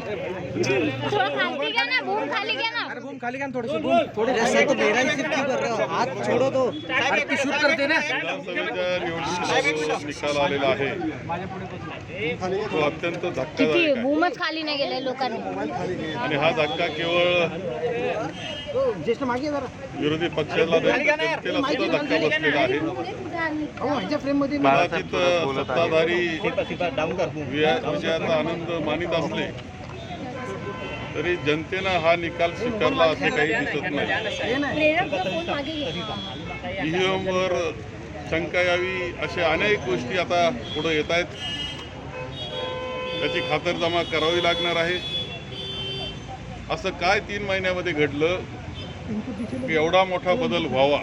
थोडं खाली घ्या ना भूम खाली घ्या ना खाली घ्या थोडे थोडे ऐसा तो मेरा ही शिफ्ट कर रहे हाथ छोड़ो तो अरे तू शूट करते ना विधानसभेच्या निवडणुकीचा निकाल आलेला आहे तो अत्यंत किती? धक्कादायक आहे भूमच खाली नाही गेले लोकांनी. आणि हा धक्का केवळ ज्येष्ठ मागे जरा. विरोधी पक्षाला जनतेला सुद्धा धक्का बसलेला आहे हो कदाचित सत्ताधारी विजया- विजयाचा आनंद मानित असले तरी जनतेनं हा निकाल स्वीकारला असे काही दिसत नाही ईव्हीएम वर शंका यावी अशा अनेक गोष्टी आता पुढे येत आहेत त्याची खातरजमा करावी लागणार आहे असं काय तीन महिन्यामध्ये घडलं एवढा मोठा बदल व्हावा.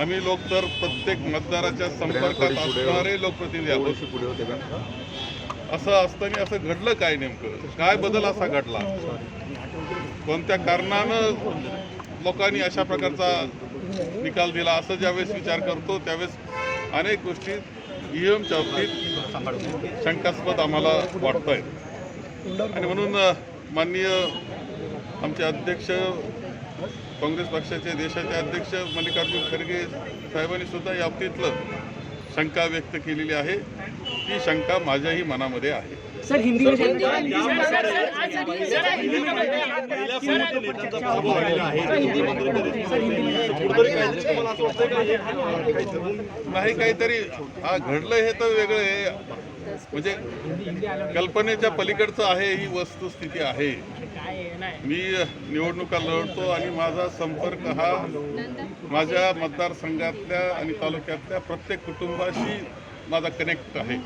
आम्ही लोक तर प्रत्येक मतदाराच्या संपर्कात असणारे लोकप्रतिनिधी आहोत. असं असताना असं घडलं काय नेमकं? काय बदल असा घडला? कोणत्या कारणानं लोकांनी अशा प्रकारचा निकाल दिला? असं ज्यावेळेस विचार करतो त्यावेळेस अनेक गोष्टी ईव्हीएमच्या बाबतीत शंकास्पद आम्हाला वाटत आहेत आणि म्हणून माननीय आमचे अध्यक्ष काँग्रेस पक्षाचे देशाचे अध्यक्ष मल्लिकार्जुन खरगे साहेबांनी सुद्धा या बाबतीतलं शंका व्यक्त केलेली आहे. ती शंका माझ्याही मनामध्ये आहे. सर हिंदी में नाही काहीतरी हा घडलं हे तर वेगळं आहे. म्हणजे कल्पनेच्या पलीकडचं आहे ही वस्तुस्थिती आहे. मी निवडणुका लढतो आणि माझा संपर्क हा माझ्या मतदारसंघातल्या आणि तालुक्यातल्या प्रत्येक कुटुंबाशी माझा कनेक्ट आहे.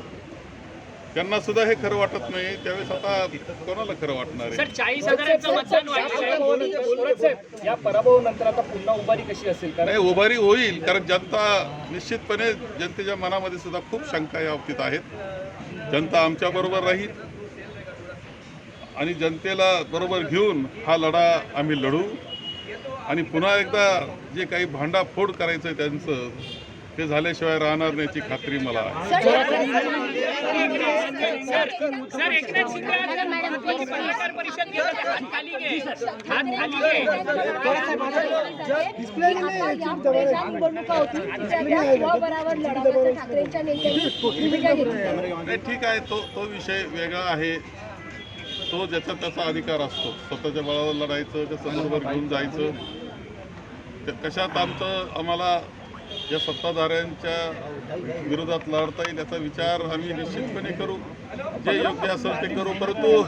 त्यांना सुद्धा हे खरं वाटत नाही. त्यावेळेस आता कोणाला खरं वाटणार आहे? सर चाळीस हजारांचं मतदान वाढलेलं आहे या पराभवानंतर आता पुन्हा उभारी कशी असेल? कारण नाही उभारी होईल कारण जनता निश्चितपणे जनतेच्या मनामध्ये सुद्धा खूप शंका या बाबतीत आहेत. जनता आमच्या बरोबर राहील आणि जनतेला बरोबर घेऊन हा लढा आम्ही लढू. आणि पुन्हा एकदा जे काही भांडाफोड करायचं आहे त्यांचं ते झाल्याशिवाय राहणार नाही याची खात्री मला. ठीक आहे. तो तो विषय वेगळा आहे. तो ज्याचा त्याचा अधिकार असतो. स्वतःच्या बळावर लढायचं त्या समोरवर घेऊन जायचं. ते कशात आमचं आम्हाला या सत्ताधाऱ्यांच्या विरोधात लढता येईल याचा विचार आम्ही निश्चितपणे करू. जे योग्य असेल ते करू परंतु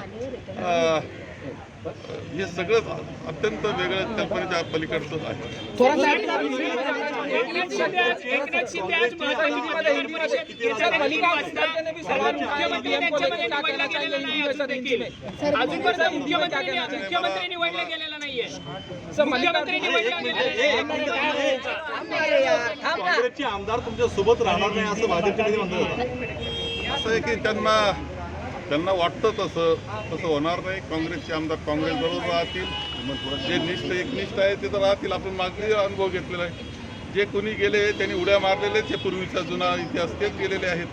हे सगळंच अत्यंत वेगळं कल्पनेच्या पलीकडचं आहे. मुख्यमंत्री निवडला गेलेला नाही काँग्रेसचे आमदार तुमच्यासोबत राहणार नाही असं भाजपचे नेते म्हणत होता असं आहे की त्यांना त्यांना वाटतं तसं तसं होणार नाही. काँग्रेसचे आमदार काँग्रेसबरोबर राहतील. जे निष्ठ एकनिष्ठ आहे ते तर राहतील. आपण मागणी अनुभव घेतलेला आहे. जे कोणी गेले त्यांनी उड्या मारलेले ते पूर्वीचा जुना इतिहास तेच गेलेले आहेत.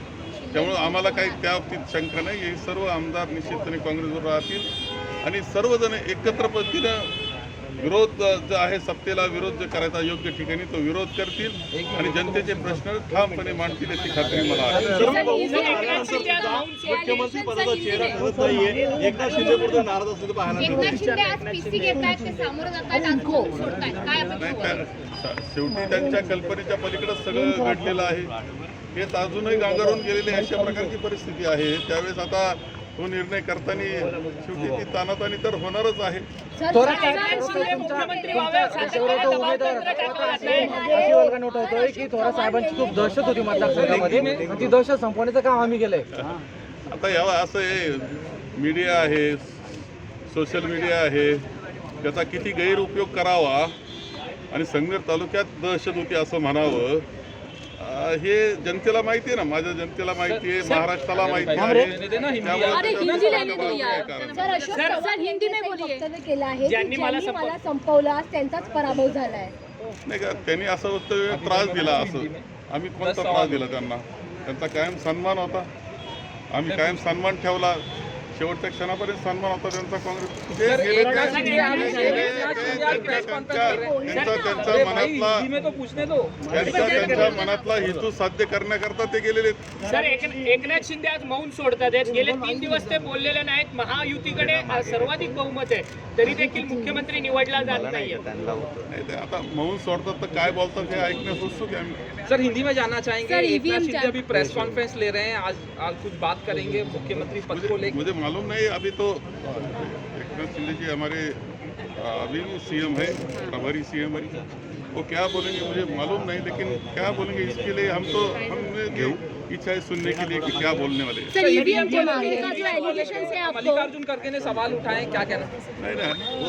त्यामुळं आम्हाला काही त्या बाबतीत शंका नाही. हे सर्व आमदार निश्चितपणे काँग्रेसवर राहतील. आणि सर्वजण एकत्र पद्धतीनं विरोध जो आहे सत्तेला विरोध जो करायचा योग्य ठिकाणी तो विरोध करतील आणि जनतेचे प्रश्न ठामपणे मांडतील याची खात्री मला आहे. मुख्यमंत्री पदाचा चेहरा ठरत नाहीये. एकनाथ शिंदे पुढे नाराज असलेलं पाहायला शेवटी त्यांच्या कल्पनेच्या पलीकडे सगळं घडलेलं आहे. हेच अजूनही गांगरून गेलेली अशा प्रकारची परिस्थिती आहे. त्यावेळेस आता तो निर्णय करताना शेवटी ती तानातानी तर होणारच आहे. की थोडा साहेबांची खूप दहशत होती मतदारसंघामध्ये. ती दहशत संपवण्याचं काम आम्ही केलंय. आता यावा असं आहे मीडिया आहे सोशल मीडिया आहे त्याचा किती गैरउपयोग करावा आणि संगमेर तालुक्यात दहशत होती असं म्हणावं. हे जनतेला माहिती आहे ना माझ्या जनतेला माहिती आहे महाराष्ट्राला माहिती आहे. हिंदी में केलं ज्यांनी मला संपवलं त्यांचाच पराभव झालाय. नाही का त्यांनी असं वक्तव्य त्रास दिला असं. आम्ही कोणता त्रास दिला त्यांना? त्यांचा कायम सन्मान होता. आम्ही कायम सन्मान ठेवला. शेवटच्या क्षणापर्यंत सन्मान होता त्यांचा काँग्रेस. एकनाथ मनातला त्यांच्या त्यांच्या मनातला हेतू साध्य करण्याकरता ते गेलेले एकनाथ शिंदे आज मौन सोडतात गेले तीन दिवस ते बोललेले नाहीत. महायुतीकडे सर्वाधिक बहुमत आहे. तरी देखील मुख्यमंत्री निवडला जात नाहीये. नाही आता मौन सोडतात तर काय बोलतात हे ऐकण्यास उत्सुक आहे आम्ही. सर हिंदी में जानना चाहेंगे. सर, एक नाथ EVM शिंदे अभी प्रेस कॉन्फ्रेंस ले रहे हैं. आज आज कुछ बात करेंगे. मुख्यमंत्री पद को लेकर मुझे मालूम नहीं अभी तो एक नाथ शिंदे जी हमारे अभी भी सीएम है प्रभारी सीएम है। वो क्या बोलेंगे मुझे मालूम नहीं लेकिन क्या बोलेंगे इसके लिए हम तो हमने इच्छा है सुनने के लिए कि क्या बोलने वाले हैं। सर ईवीएम के मामले का जो एलिगेशन है आपको। मल्लिकार्जुन खड़गे ने सवाल उठाए क्या कहना नहीं नहीं वो